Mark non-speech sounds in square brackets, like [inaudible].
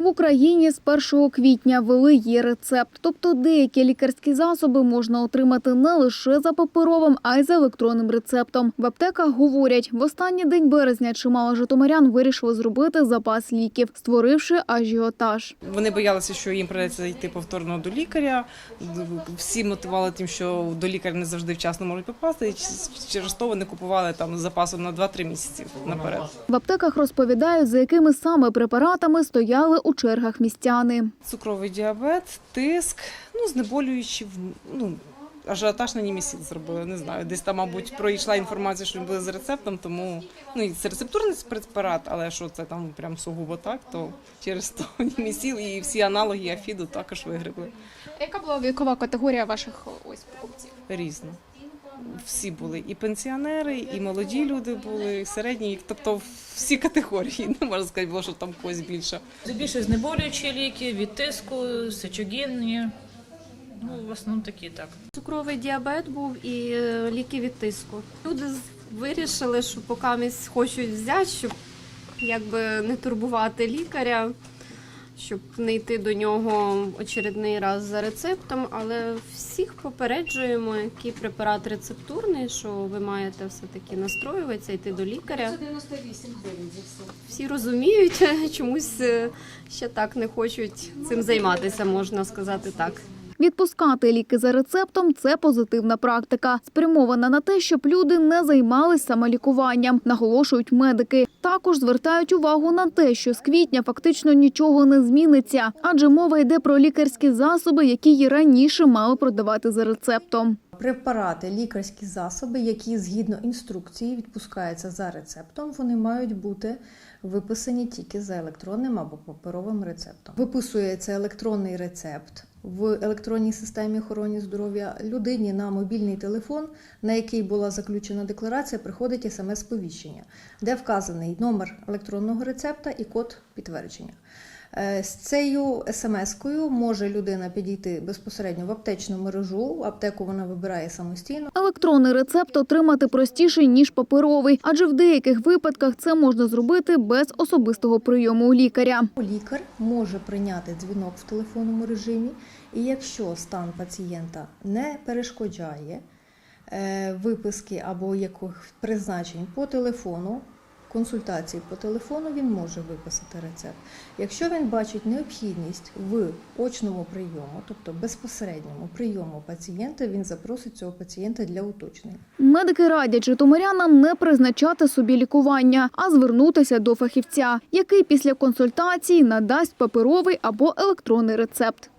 В Україні з 1 квітня ввели є рецепт, тобто деякі лікарські засоби можна отримати не лише за паперовим, а й за електронним рецептом. В аптеках говорять, в останній день березня чимало житомирян вирішили зробити запас ліків, створивши ажіотаж. Вони боялися, що їм придеться йти повторно до лікаря. Всі мотивували тим, що до лікаря не завжди вчасно можуть попасти. І через то вони купували там запасом на 2-3 місяці наперед. В аптеках розповідають, за якими саме препаратами стояли у чергах містяни. Цукровий діабет, тиск, ну знеболюючі, ну. Ажіотаж на німісіт зробили, не знаю. Десь там, мабуть, пройшла інформація, що він буде з рецептом, тому ну і це рецептурний препарат, але що це там прям сугубо так, то через то [laughs] німісіл і всі аналоги Афіду також вигребли. Яка була вікова категорія ваших ось покупців? різно. Всі були і пенсіонери, і молоді люди були, і середні, тобто всі категорії. Не можна сказати, було, що там когось більше. Більше знеболюючі ліки, від тиску, сечогінні. Ну, в основному такі так. Цукровий діабет був і е, ліки від тиску. Люди вирішили, що поки хочуть взяти, щоб якби не турбувати лікаря, щоб не йти до нього очередний раз за рецептом. Але всіх попереджуємо, який препарат рецептурний, що ви маєте все-таки настроюватися, йти до лікаря. 98 гривень за все. Всі розуміють, [laughs] чомусь е, ще так не хочуть цим займатися, можна сказати так. Відпускати ліки за рецептом це позитивна практика, спрямована на те, щоб люди не займались самолікуванням, наголошують медики. Також звертають увагу на те, що з квітня фактично нічого не зміниться, адже мова йде про лікарські засоби, які й раніше мали продавати за рецептом. Препарати, лікарські засоби, які згідно інструкції відпускаються за рецептом, вони мають бути виписані тільки за електронним або паперовим рецептом. Виписується електронний рецепт в електронній системі охорони здоров'я людині на мобільний телефон, на який була заключена декларація, приходить смс-повіщення, де вказаний номер електронного рецепта і код підтвердження. Е, З цією смс-кою може людина підійти безпосередньо в аптечну мережу. Аптеку вона вибирає самостійно. Електронний рецепт отримати простіше ніж паперовий, адже в деяких випадках це можна зробити без особистого прийому у лікаря. Лікар може прийняти дзвінок в телефонному режимі, і якщо стан пацієнта не перешкоджає е, виписки або яких призначень по телефону. Консультації по телефону він може виписати рецепт. Якщо він бачить необхідність в очному прийому, тобто безпосередньому прийому пацієнта, він запросить цього пацієнта для уточнення. Медики радять житомирянам не призначати собі лікування, а звернутися до фахівця, який після консультації надасть паперовий або електронний рецепт.